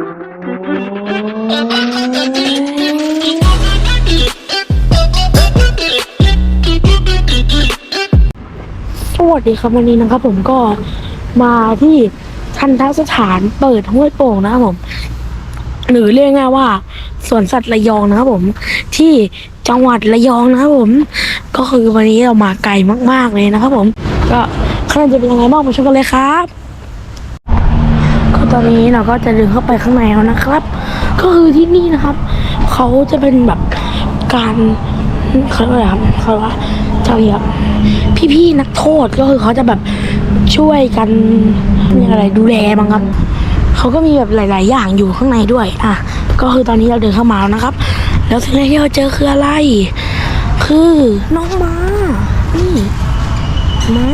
สวัสดีครับวันนี้นะครับผมก็มาที่ทันทสถานเปิดห้วยโป่งนะครับผม หรือเรียกง่ายว่าสวนสัตว์ระยองนะครับผม ที่จังหวัดระยองนะครับผม ก็คือวันนี้เรามาไกลมาก ๆเลยนะครับผม ก็ข้างในจะเป็นยังไงบ้างมาชมกันเลยครับ ตอนนี้เราก็จะเดินเข้าไปข้างในแล้วนะครับ ก็คือที่นี่นะครับ เขาจะเป็นแบบการเขาเรียกอะไรครับเขาว่าเจ้าเรียกพี่ๆนักโทษก็คือเขาจะแบบช่วยกันเรีอะไรดูแลมั้งครับเขาก็มีแบบหลาย ๆ อย่างอยู่ข้างในด้วยอะก็คือตอนนี้เราเดินเข้ามาแล้วนะครับ แล้วสิ่งแรกที่เราเจอคืออะไร คือน้องม้านี่ม้า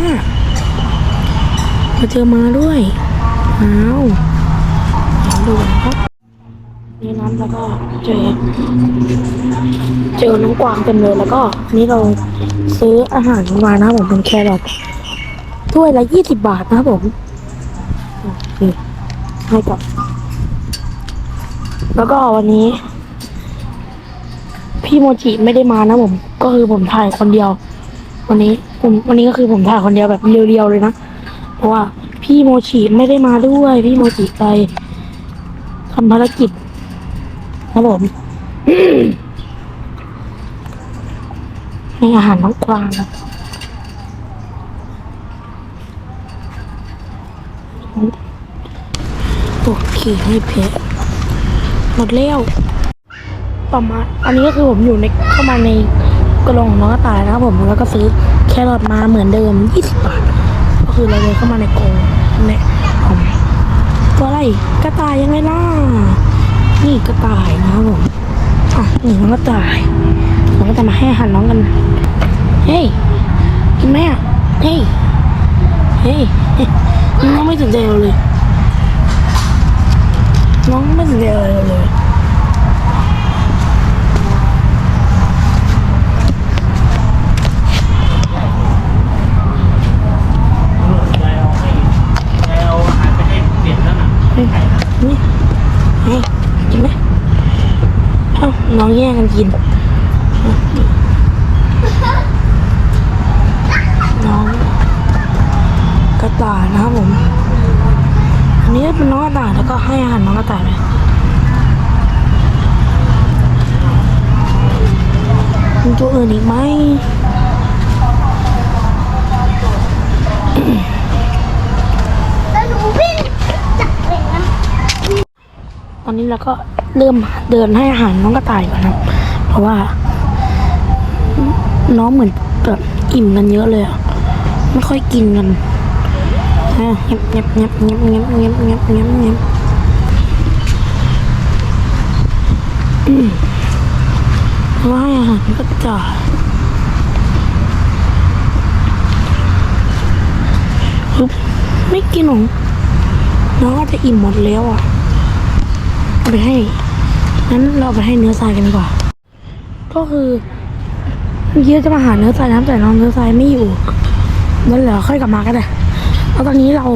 เราเจอม้าด้วยอ้าว แล้วก็เจอ เจอน้องกวางเต็มเลยแล้วก็อันนี้เราซื้ออาหารมานะผมเป็นแครอทถ้วยละยี่สิบบาทนะผมนี่ให้กับ แล้วก็วันนี้ พี่โมจิไม่ได้มานะผม ก็คือผมถ่ายคนเดียว วันนี้ผมวันนี้ก็คือผมถ่ายคนเดียวแบบเรียวๆเลยนะเพราะว่าพี่โมจิไม่ได้มาด้วย พี่โมจิไปทำภารกิจ ครับผมให้อาหารน้องกวางครับโอเคให้เพชรหมดแล้วประมาณอันนี้ก็คือผมอยู่ในเข้ามาในกรงของน้องกระต่ายนะครับผมแล้วก็ซื้อแครอทมาเหมือนเดิม 20 บาท ก็คือเราเลยเข้ามาในกรงเนี่ยผมตัวอะไรกระต่ายยังไงล่ะ นี่กระต่ายนะครับผมอะนี่น้องกระต่ายผมก็จะมาให้อาหารน้องกัน เฮ้ยกินไหมอะเฮ้ยเฮ้ยน้องไม่สนใจเราเลย น้องไม่สนใจอะไรเราเลย เอาอาหารไปให้เปลี่ยนแล้วน่ะ เฮ้ยนี่เฮ้ยกินไหมเอ้าน้องแย่ง กันกิน น้องกระต่ายนะครับผม อันนี้เป็นน้องกระต่ายแล้วก็ให้อาหารน้องกระต่ายไปมีตัวอื่นอีกไหมแล้วหนูวิ่งจับเลยนะตอนนี้เราก็ เริ่มเดินให้อาหารน้องกระต่ายก่อนครับเพราะว่า น้องเหมือนแบบอิ่มกันเยอะเลยอะไม่ค่อยกินกันเงียบเงียบเงียบเงียบเงียบเงียบเงียบเงียบเงียบว่าอาหารกระต่ายปึ๊บไม่กินหรอกน้องก็จะอิ่มหมดแล้วอะ เอาไปให้ งั้นเราไปให้เนื้อทรายกันดีกว่า ก็คือเมื่อกี้จะมาหาเนื้อทรายนะแต่น้องเนื้อทรายไม่อยู่งั้นเหลือค่อยกลับมาก็ได้เพราะตอนนี้เรา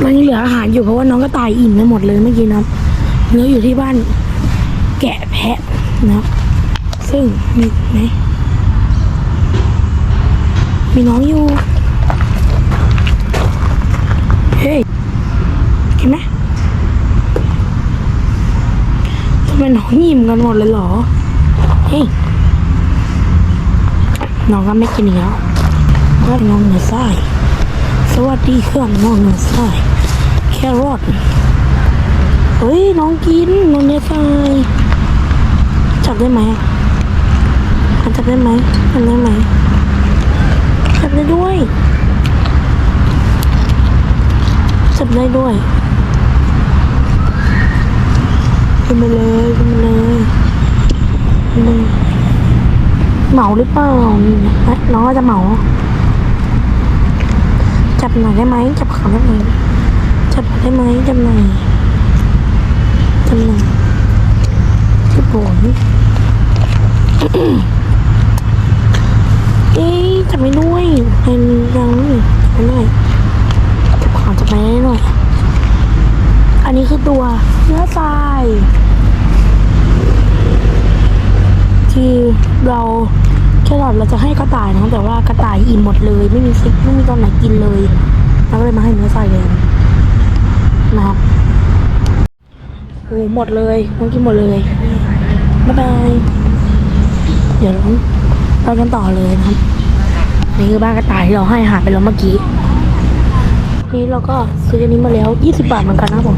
เรายังเหลืออาหารอยู่เพราะว่าน้องก็ตายอิ่มไปหมดเลยเมื่อกี้นะเนื้ออยู่ที่บ้านแกะแพะนะซึ่งมีไหมมีน้องอยู่ เฮ้ยกินไหม ทำไมน้องยิ้มกันหมดเลยเหรอ เฮ้ย น้องก็ไม่กินแล้วก็น้องเหนือไส้สวัสดีเครื่องน้องเหนือไส้แครอทเฮ้ย น้องกิน น้องเหนือไส้จับได้ไหมอะจับได้ไหมจับได้ไหมจับได้ด้วยจับได้ด้วยขึ้นมาเลย เหมาหรือเปล่าน้องจะเหมา จับหน่อยได้ไหมจับขาได้ไหมจับได้ไหมจับหน่อยจับหน่อยจับผมเอ๊ะจับไม่ด้วยเป็นยังไม่ได้จับขาจับไปได้หน่อย อันนี้คือตัวเนื้อทราย คือเราแค่หลอดเราจะให้กระต่ายนะแต่ว่ากระต่ายอิ่มหมดเลย ไม่มีซิกไม่มีตอนไหนกินเลยเราก็เลยมาให้เนื้อใส่เลยนะครับโอ้หมดเลยมันกินหมดเลยบ๊ายบายเดี๋ยวเราไปกันต่อเลยนะครับนี่คือบ้านกระต่ายที่เราให้หารไปแล้วเมื่อกี้นี้เราก็ซื้ออันนี้มาแล้ว 20 บาทเหมือนกันนะผม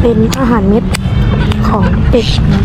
เป็นอาหารเม็ดของเป็ดนะ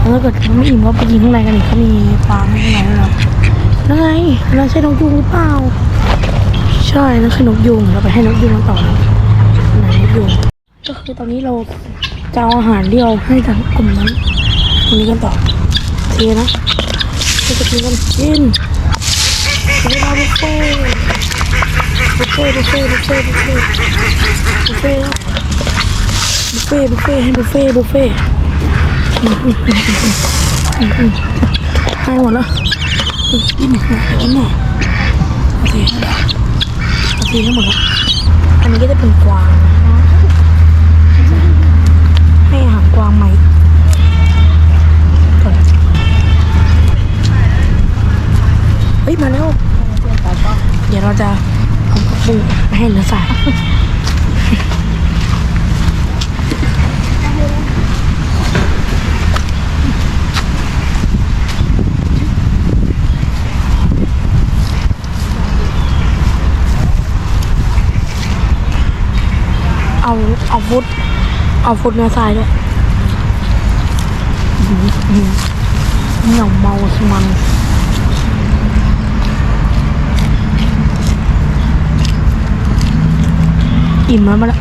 แล้วถ้าเกิดไม่อิ่มก็ไปกินข้างในกันอีกเขามีฟางข้างในด้วนะนั่นไงนั่นใช่นกยุงหรือเปล่า ใช่นั่นคือนกยุงเราไปให้นกยุงต่อนะไหนกยุงก็คือตอนนี้เราจะเอาอาหารที่เราให้กับกลุ่มนั้นตรงนี้กันต่อเคนะเราจะกินกันกินเวลาบุฟเฟ่บุฟเฟ่บุฟเฟ่บุฟเฟ่บุฟเฟ่บุฟเฟ่บุฟเฟ่บุฟเฟ่ให้บุฟเฟ่บุฟเฟ่ ให้หมดแล้วกินหน่อยกินหน่อยโอเคโอเคให้หมดแล้วอันนี้ก็จะเป็นกวางนะให้อาหารกวางไหมเฮ้ยมาแล้วเดี๋ยวเราจะเอาผักบุ้งไปให้เนื้อสายเอาเอา ฟุตเอาฟุตเนื้อทรายด้วยหืออื้อหือเหนียวเมาสมันอิ่มแล้วมาแล้ว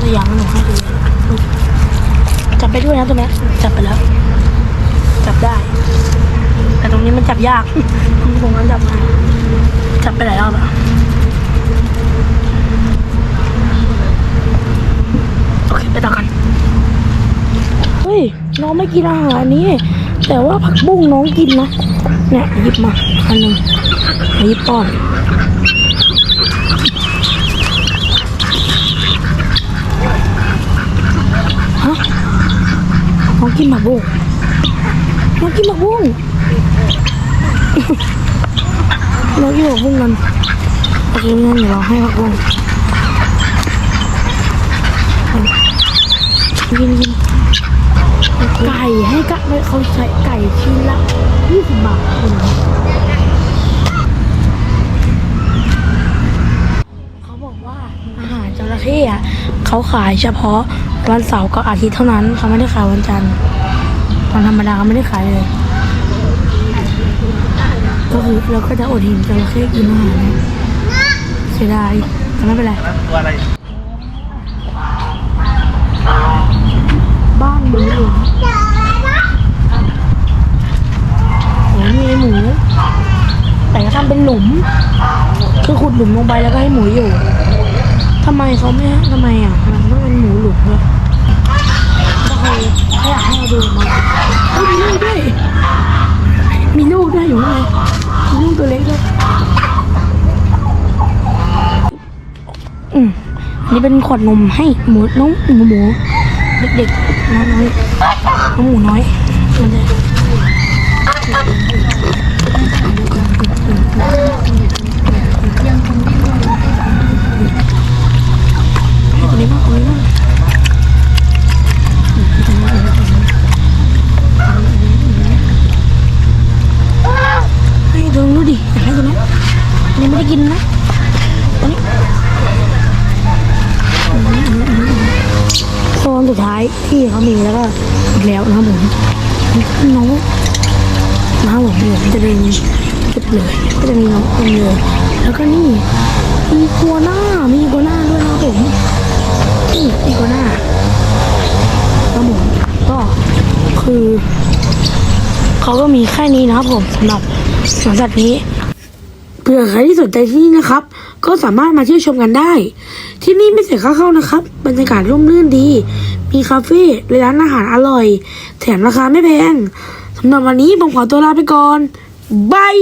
ตัวอย่างหนูให้ดูจับไปด้วยนะตัวนี้จับไปแล้ว จับได้ แต่ตรงนี้มันจับยากตรงนั้นจับง่าจับไปหลายรอบอะโอเค ไปต่อกัน เฮ้ย น้องไม่กินอาหารนี้ แต่ว่าผักบุ้งน้องกินนะ เนี่ยหยิบมาอันหนึ่งหยิบป้อนฮะน้องกินหมากบุ้งน้องกินหมากบุ้งน้องกินหมากบุ้งกันโอเคงั้นเดี๋ยวเราให้หมากบุ้งกินกินไก่ให้กะ ไม่เขาใช้ไก่ชิ้นละยี่สิบบาทคุณเขาบอกว่าอาหารจระเข้อะเขาขายเฉพาะวันเสาร์กับอาทิตย์เท่านั้นเขาไม่ได้ขายวันจันทร์วันธรรมดาเขาไม่ได้ขายเลย ก็คือเราก็จะอดเห็นจระเข้กินอาหารเสียดายแต่ไม่เป็นไรตัวอะไรบ้านหมูหลุมโอ้ยมีหมู แต่ก็ทำเป็นหลุม คือขุดหลุมลงไปแล้วก็ให้หมูอยู่ทำไมเขาไม่ให้ทำไมอะมันต้องเป็นหมูหลุมด้วยก็คือถ้าอยากให้เราดูมาเฮ้ยมีลูกด้วยมีลูกด้วยอยู่ข้างในมีลูกตัวเล็กด้วยอืมนนี้เป็นขวดนมให้หมูน้องหมูหมูเด็กๆน้องน้อยน้องหมูน้อยมันจะ ท้ายที่เขามีแล้วก็อีกแล้วนะครับผมน้อง นะครับผมเนี่ยจะเป็นจุดเลยก็จะมีน้องคนเลยแล้วก็นี่มีกัวหน้ามีกัวหน้าด้วยนะผมนี่มีกัวหน้าครับผมก็คือเขาก็มีแค่นี้นะครับผมสำหรับสัตว์นี้เผื่อใครที่สนใจที่นี่นะครับ ก็สามารถมาเที่ยวชมกันได้ ที่นี่ไม่เสียค่าเข้านะครับ บรรยากาศร่มรื่นดี มีคาเฟ่ร้านอาหารอร่อย แถมราคาไม่แพง สำหรับวันนี้ผมขอตัวลาไปก่อนบาย